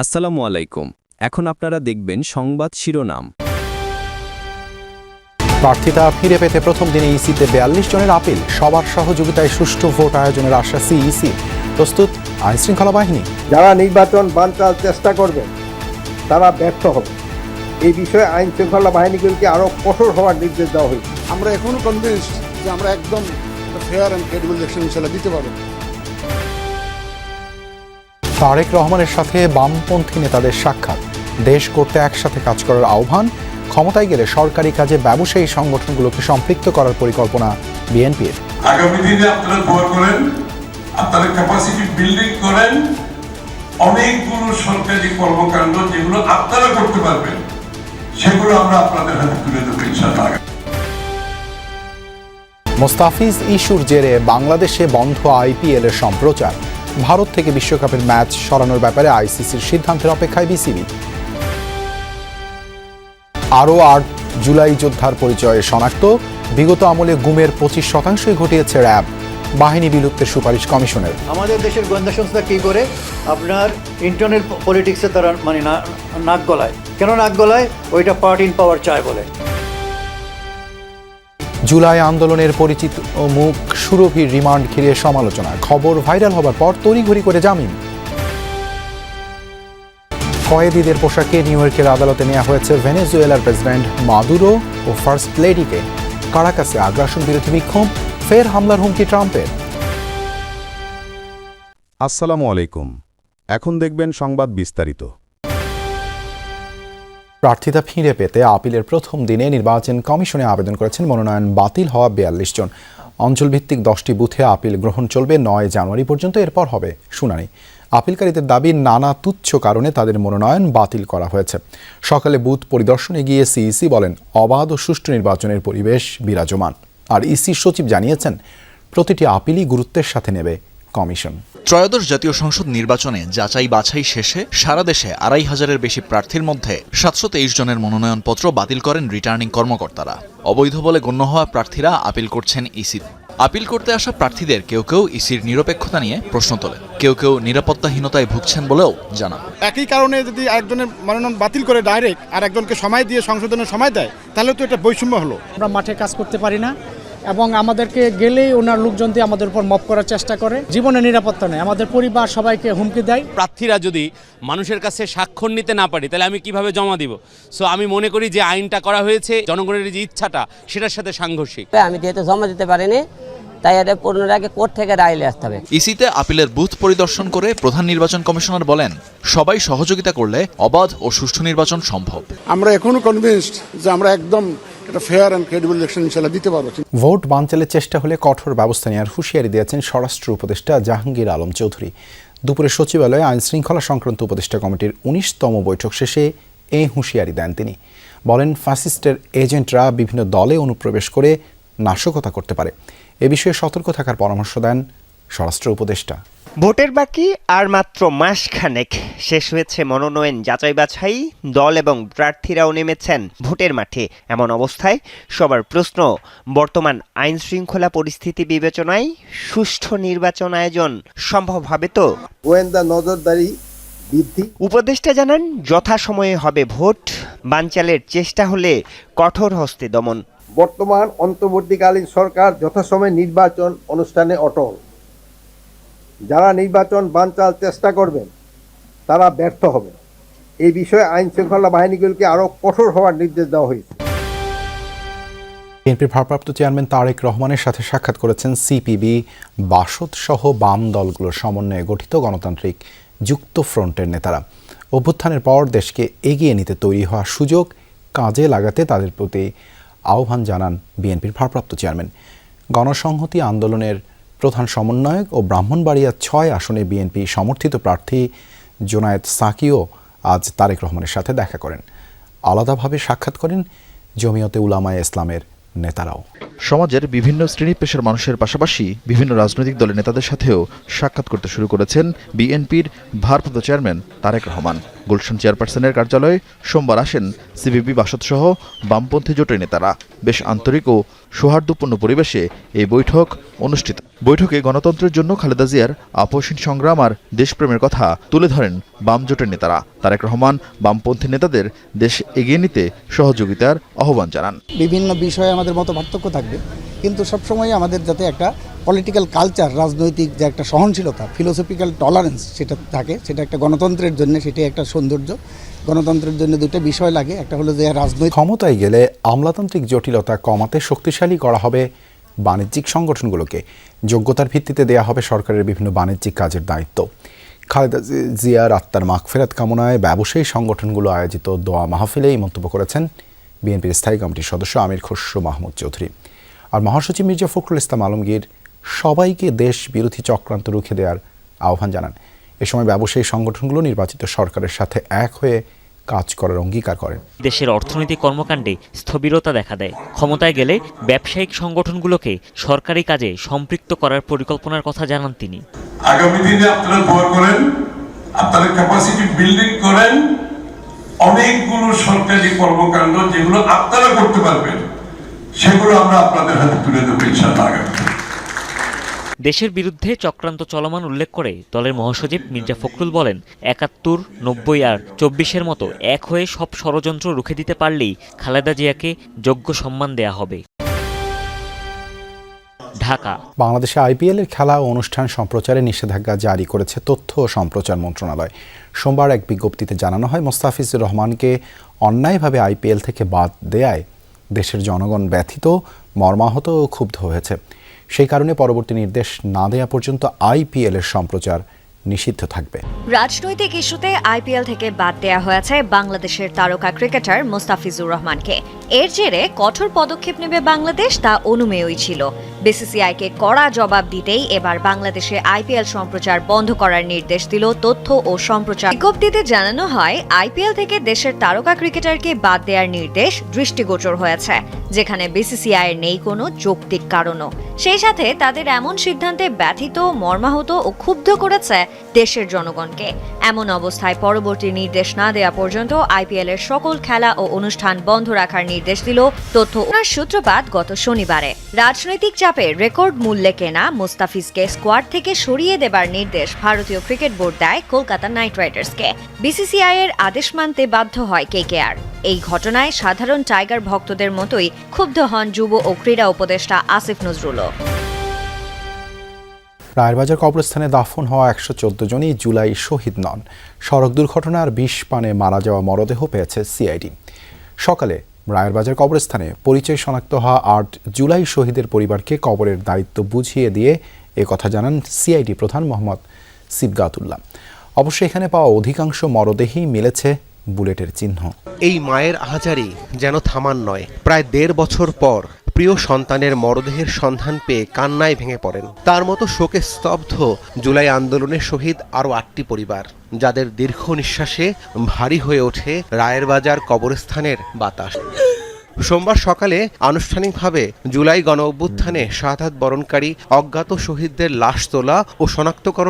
আসসালামু আলাইকুম। এখন আপনারা দেখবেন সংবাদ শিরোনাম। প্রার্থিতা ফিরে পেতে প্রথম দিনে ইসিতে বিয়াল্লিশ জনের আপিল। সবার সহযোগিতায় সুষ্ঠু ভোট আয়োজনের আশ্বাস সিইসি প্রস্তুত আইনশৃঙ্খলা বাহিনী। যারা নির্বাচন বানচাল চেষ্টা করবেন তারা ব্যর্থ হবে। এই বিষয়ে আইন শৃঙ্খলা বাহিনীগুলিকে আরও কঠোর হওয়ার নির্দেশ দেওয়া হয়েছে। আমরা এখনও কনভিন্সড যে আমরা একদম ফেয়ার অ্যান্ড ক্রেডিবল ইলেকশন ইনশাল্লাহ দিতে পারব। তারেক রহমানের সাথে বামপন্থী নেতাদের সাক্ষাৎ। দেশ করতে একসাথে কাজ করার আহ্বান ক্ষমতায় গেলে সরকারি কাজে ব্যবসায়ী সংগঠনগুলোকে সম্পৃক্ত করার পরিকল্পনা বিএনপির। আগামী দিনে আপনারা দোয়া করেন আপনারা ক্যাপাসিটি বিল্ডিং করেন অনেকগুলো সরকারি কর্মকাণ্ড যেগুলো আপনারা করতে পারবেন সেগুলো আমরা আপনাদের হাতে তুলে দেবো ইনশাআল্লাহ। মোস্তাফিজ ইস্যুর জেরে বাংলাদেশে বন্ধ আইপিএল এর সম্প্রচার। ভারত থেকে বিশ্বকাপের ম্যাচ সরানোর ব্যাপারে আইসিসির সিদ্ধান্তের অপেক্ষায় বিসিবি। আরও আট জুলাই যোদ্ধার পরিচয়ে শনাক্ত। বিগত আমলে গুমের পঁচিশ শতাংশই ঘটিয়েছে র্যাব। বাহিনী বিলুপ্তের সুপারিশ কমিশনের। আমাদের দেশের গোয়েন্দা সংস্থা কী করে আপনার ইন্টারনেট পলিটিক্সে তারা মানে নাক গলায়। কেন নাক গলায়? ওইটা পার্ট ইন পাওয়ার চায় বলে। জুলাই আন্দোলনের পরিচিত মুখ সুরভির রিমান্ড ঘিরে সমালোচনা। খবর ভাইরাল হবার পর তড়িঘড়ি করে জামিন। কয়েদিদের পোশাকে নিউ ইয়র্কের আদালতে নেওয়া হয়েছে ভেনেজুয়েলার প্রেসিডেন্ট মাদুরো ও ফার্স্ট লেডিকে। কারাকাসে আগ্রাসন বিরোধী বিক্ষোভ, ফের হামলার হুমকি ট্রাম্পের। আসসালামু আলাইকুম। এখন দেখবেন সংবাদ বিস্তারিত। প্রার্থিতা ফিরে পেতে আপিলের প্রথম দিনে নির্বাচন কমিশনে আবেদন করেছেন মনোনয়ন বাতিল হওয়া বিয়াল্লিশ জন। অঞ্চলভিত্তিক দশটি বুথে আপিল গ্রহণ চলবে নয় জানুয়ারি পর্যন্ত, এরপর হবে শুনানি। আপিলকারীদের দাবি, নানা তুচ্ছ কারণে তাদের মনোনয়ন বাতিল করা হয়েছে। সকালে বুথ পরিদর্শনে গিয়ে সিইসি বলেন, অবাধ ও সুষ্ঠু নির্বাচনের পরিবেশ বিরাজমান। আর ইসি সচিব জানিয়েছেন, প্রতিটি আপিলই গুরুত্বের সাথে নেবে। কমিশন। ত্রয়োদশ জাতীয় সংসদ নির্বাচনে যাচাই বাছাই শেষে সারা দেশে আড়াই হাজারের বেশি প্রার্থীর মধ্যে সাতশো তেইশ জনের মনোনয়নপত্র বাতিল করেন রিটার্নিং কর্মকর্তারা। অবৈধ বলে গণ্য হওয়া প্রার্থীরা আপিল করছেন ইসি আপিল করতে আসা প্রার্থীদের কেউ কেউ ইসির নিরপেক্ষতা নিয়ে প্রশ্ন তোলেন। কেউ কেউ নিরাপত্তাহীনতায় ভুগছেন বলেও জানান। একই কারণে যদি একজনের মনোনয়ন বাতিল করে ডাইরেক্ট আর একজনকে সময় দিয়ে সংশোধনের সময় দেয় তাহলে তো এটা বৈষম্য হলো। আমরা মাঠে কাজ করতে পারি না। এবং আমাদেরকে গেলেই ওনার লোকজন দিয়ে আমাদের উপর মপ করার চেষ্টা করে। জীবনে নিরাপত্তা নেই আমাদের পরিবার সবাইকে হুমকি দেয়। প্রার্থীরা যদি মানুষের কাছে স্বাক্ষর নিতে না পারি তাহলে আমি কীভাবে জমা দিব? সো আমি মনে করি যে আইনটা করা হয়েছে জনগণের যে ইচ্ছাটা সেটার সাথে সাংঘর্ষিক। আমি যেহেতু জমা দিতে পারিনি তাই এটা পূর্ণের আগে কোর্ট থেকে রায় আসতে হবে। ইসিতে আপিলের বুথ পরিদর্শন করে প্রধান নির্বাচন কমিশনার বলেন সবাই সহযোগিতা করলে অবাধ ও সুষ্ঠু নির্বাচন সম্ভব। আমরা এখনও কনভিন্সড যে আমরা একদম এটা ফেয়ার অ্যান্ড ক্রেডিবল ইলেকশন দিতে পারব। ভোট বানচালের চেষ্টা হলে কঠোর ব্যবস্থা নেওয়ার হুঁশিয়ারি দিয়েছেন স্বরাষ্ট্র উপদেষ্টা জাহাঙ্গীর আলম চৌধুরী। দুপুরে সচিবালয়ে আইন শৃঙ্খলা সংক্রান্ত উপদেষ্টা কমিটির উনিশতম বৈঠক শেষে এই হুঁশিয়ারি দেন তিনি। বলেন, ফ্যাসিস্টের এজেন্টরা বিভিন্ন দলে অনুপ্রবেশ করে নাশকতা করতে পারে। এ বিষয়ে সতর্ক থাকার পরামর্শ দেন স্বরাষ্ট্র উপদেষ্টা। ভোটের বাকি আর মাত্র মাস খানেক শেষ হয়েছে মনোনয়ন যাচাই বাছাই দল এবং প্রার্থীরাও নেমেছেন ভোটের মাঠে। এমন অবস্থায় সবার প্রশ্ন বর্তমান আইন শৃঙ্খলা পরিস্থিতি বিবেচনায় সুষ্ঠু নির্বাচন আয়োজন সম্ভব হবে তো? গোয়েন্দা নজরদারি বৃদ্ধি। উপদেষ্টা জানান যথাসময়ে হবে ভোট বানচালের চেষ্টা হলে কঠোর হস্তে দমন। বর্তমান অন্তর্বর্তীকালীন সরকার যথাসময়ে নির্বাচন অনুষ্ঠানে অটল। যারা নির্বাচন বানচাল চেষ্টা করবেন, তারা ব্যর্থ হবে এই বিষয়ে আইন শৃঙ্খলা বাহিনীগুলিকে আরও কঠোর হওয়ার নির্দেশ দেওয়া হয়েছে। বিএনপির ভারপ্রাপ্ত চেয়ারম্যান তারেক রহমানের সাথে সাক্ষাৎ করেছেন সিপিবি, বাসদ সহ বাম দলগুলোর সমন্বয়ে গঠিত গণতান্ত্রিক যুক্ত ফ্রন্টের নেতারা। অভ্যুত্থানের পর দেশকে এগিয়ে নিতে তৈরি হওয়া সুযোগ কাজে লাগাতে তাদের প্রতি আহ্বান জানান বিএনপির ভারপ্রাপ্ত চেয়ারম্যান। গণসংহতি আন্দোলনের প্রধান সমন্বয়ক ও ব্রাহ্মণবাড়িয়া ছয় আসনে বিএনপি সমর্থিত প্রার্থী জোনায়েদ সাকিও আজ তারেক রহমানের সাথে দেখা করেন। আলাদাভাবে সাক্ষাৎ করেন জমিয়তে উলামায়ে ইসলামের নেতারাও। সমাজের বিভিন্ন শ্রেণি পেশার মানুষের পাশাপাশি বিভিন্ন রাজনৈতিক দলের নেতাদের সাথেও সাক্ষাৎ করতে শুরু করেছেন বিএনপির ভারপ্রাপ্ত চেয়ারম্যান তারেক রহমান। গুলশান চেয়ারপারসনের কার্যালয়ে সোমবার আসেন সিপিবি বাসদসহ বামপন্থী জোটের নেতারা। বেশ আন্তরিক ও সৌহার্দ্যপূর্ণ পরিবেশে এই বৈঠক অনুষ্ঠিত। বৈঠকে গণতন্ত্রের জন্য খালেদা জিয়ার আপসীন সংগ্রাম আর দেশপ্রেমের কথা তুলে ধরেন বাম জোটের নেতারা। তারেক রহমান বামপন্থী নেতাদের দেশ এগিয়ে নিতে সহযোগিতার আহ্বান জানান। বিভিন্ন বিষয়ে আমাদের মতো পার্থক্য থাকবে, কিন্তু সবসময় আমাদের যাতে একটা পলিটিক্যাল কালচার রাজনৈতিক যে একটা সহনশীলতা ফিলোসফিক্যাল টলারেন্স সেটা থাকে, সেটা একটা গণতন্ত্রের জন্য, সেটাই একটা সৌন্দর্য। গণতন্ত্রের জন্য দুটো বিষয় লাগে, একটা হলো যে রাজনৈতিক ক্ষমতায় গেলে আমলাতান্ত্রিক জটিলতা কমাতে শক্তিশালী করা হবে বাণিজ্যিক সংগঠনগুলোকে। যোগ্যতার ভিত্তিতে দেয়া হবে সরকারের বিভিন্ন বাণিজ্যিক কাজের দায়িত্ব। খালেদা জিয়ার আত্মার মাগফেরাত কামনায় ব্যবসায়ী সংগঠনগুলো আয়োজিত দোয়া মাহফিলে এই মন্তব্য করেছেন বিএনপির স্থায়ী কমিটির সদস্য আমির খসরু মাহমুদ চৌধুরী। আর মহাসচিব মির্জা ফখরুল ইসলাম আলমগীর সবাইকে দেশ বিরোধী চক্রান্ত রুখে দেওয়ার আহ্বান জানান। এ সময় ব্যবসায়ী সংগঠনগুলো নির্বাচিত সরকারের সাথে এক হয়ে কাজ করার অঙ্গীকার করেন। দেশের অর্থনৈতিক কর্মকাণ্ডে স্থবিরতা দেখা দেয়। ক্ষমতায় গেলে ব্যবসায়িক সংগঠনগুলোকে সরকারি কাজে সম্পৃক্ত করার পরিকল্পনার কথা জানান তিনি। আগামী দিনে আপনারা দোয়া করেন আপনারা ক্যাপাসিটি বিল্ডিং করেন অনেকগুলো সরকারি কর্মকাণ্ড যেগুলো আপনারা করতে পারবেন সেগুলো আমরা আপনাদের হাতে তুলে দেবো ইনশাআল্লাহ আগামীতে দেশের বিরুদ্ধে চক্রান্ত চলমান উল্লেখ করে দলের মহাসচিব মির্জা ফখরুল বলেন, একাত্তর, নব্বই আর চব্বিশের মতো এক হয়ে সব ষড়যন্ত্র রুখে দিতে পারলেই খালেদা জিয়াকে যোগ্য সম্মান দেয়া হবে। ঢাকা। বাংলাদেশে আইপিএল এর খেলা ও অনুষ্ঠান সম্প্রচারে নিষেধাজ্ঞা জারি করেছে তথ্য ও সম্প্রচার মন্ত্রণালয়। সোমবার এক বিজ্ঞপ্তিতে জানানো হয়, মোস্তাফিজুর রহমানকে অন্যায়ভাবে আইপিএল থেকে বাদ দেয়ায় দেশের জনগণ ব্যথিত, মর্মাহত ও ক্ষুব্ধ হয়েছে। সেই কারণে পরবর্তী নির্দেশ না দেয়া পর্যন্ত আইপিএলের সম্প্রচার নিষিদ্ধ থাকবে। রাজনৈতিক ইস্যুতে আইপিএল থেকে বাদ দেয়া হয়েছে বাংলাদেশের তারকা ক্রিকেটার মোস্তাফিজুর রহমানকে। এর জেরে কঠোর পদক্ষেপ নেবে বাংলাদেশ, তা অনুমেয়ই ছিল। বিসিসিআইকে কড়া জবাব দিতেই এবার বাংলাদেশে আইপিএল সম্প্রচার বন্ধ করার নির্দেশ দিল তথ্য ও সম্প্রচার বিজ্ঞপ্তিতে জানানো হয়, আইপিএল থেকে দেশের তারকা ক্রিকেটারকে বাদ দেওয়ার নির্দেশ দৃষ্টিগোচর হয়েছে, যেখানে বিসিসিআই এর নেই কোনো যৌক্তিক কারণও। সেই সাথে তাদের এমন সিদ্ধান্তে ব্যথিত, মর্মাহত ও ক্ষুব্ধ করেছে দেশের জনগণকে। এমন অবস্থায় পরবর্তী নির্দেশ না দেওয়া পর্যন্ত আইপিএল এর সকল খেলা ও অনুষ্ঠান বন্ধ রাখার নির্দেশ দিল তথ্য সূত্রপাত গত শনিবারে। রাজনৈতিক চাপে রেকর্ড মূল্যে কেনা মুস্তাফিজকে স্কোয়াড থেকে সরিয়ে দেবার নির্দেশ ভারতীয় ক্রিকেট বোর্ড দেয় কলকাতা নাইট রাইডার্সকে। বিসিসিআই এর আদেশ মানতে বাধ্য হয় কেকেআর। এই ঘটনায় সাধারণ টাইগার ভক্তদের মতোই ক্ষুব্ধ হন যুব ও ক্রীড়া উপদেষ্টা আসিফ নজরুলও। রায়েরবাজার কবরস্থানে দাফন হওয়া একশো চোদ্দ জনই জুলাই শহীদ নন। সড়ক দুর্ঘটনার বিষ পানে মারা যাওয়া মরদেহ পেয়েছে সিআইডি। সকালে রায়েরবাজার কবরস্থানে পরিচয় শনাক্ত হওয়া আট জুলাই শহীদের পরিবারকে কবরের দায়িত্ব বুঝিয়ে দিয়ে কথা জানান সিআইডি প্রধান মোহাম্মদ সিবগাতুল্লাহ। অবশ্য এখানে পাওয়া অধিকাংশ মরদেহই মিলেছে বুলেটের চিহ্ন। এই মায়ের আহাজারি যেন থামান নয়। প্রায় দেড় বছর পর প্রিয় সন্তানের মরদেহের সন্ধান পেয়ে কান্নায় ভেঙে পড়েন। তার মতো শোকে স্তব্ধ জুলাই আন্দোলনের শহীদ আরও আটটি পরিবার, যাদের দীর্ঘ নিঃশ্বাসে ভারী হয়ে ওঠে রায়ের বাজার কবরস্থানের বাতাস। সোমবার সকালে আনুষ্ঠানিকভাবে জুলাই গণ অভ্যুত্থানে শাহাদাত বরণকারী অজ্ঞাত শহীদদের লাশ তোলা ও শনাক্তকরণ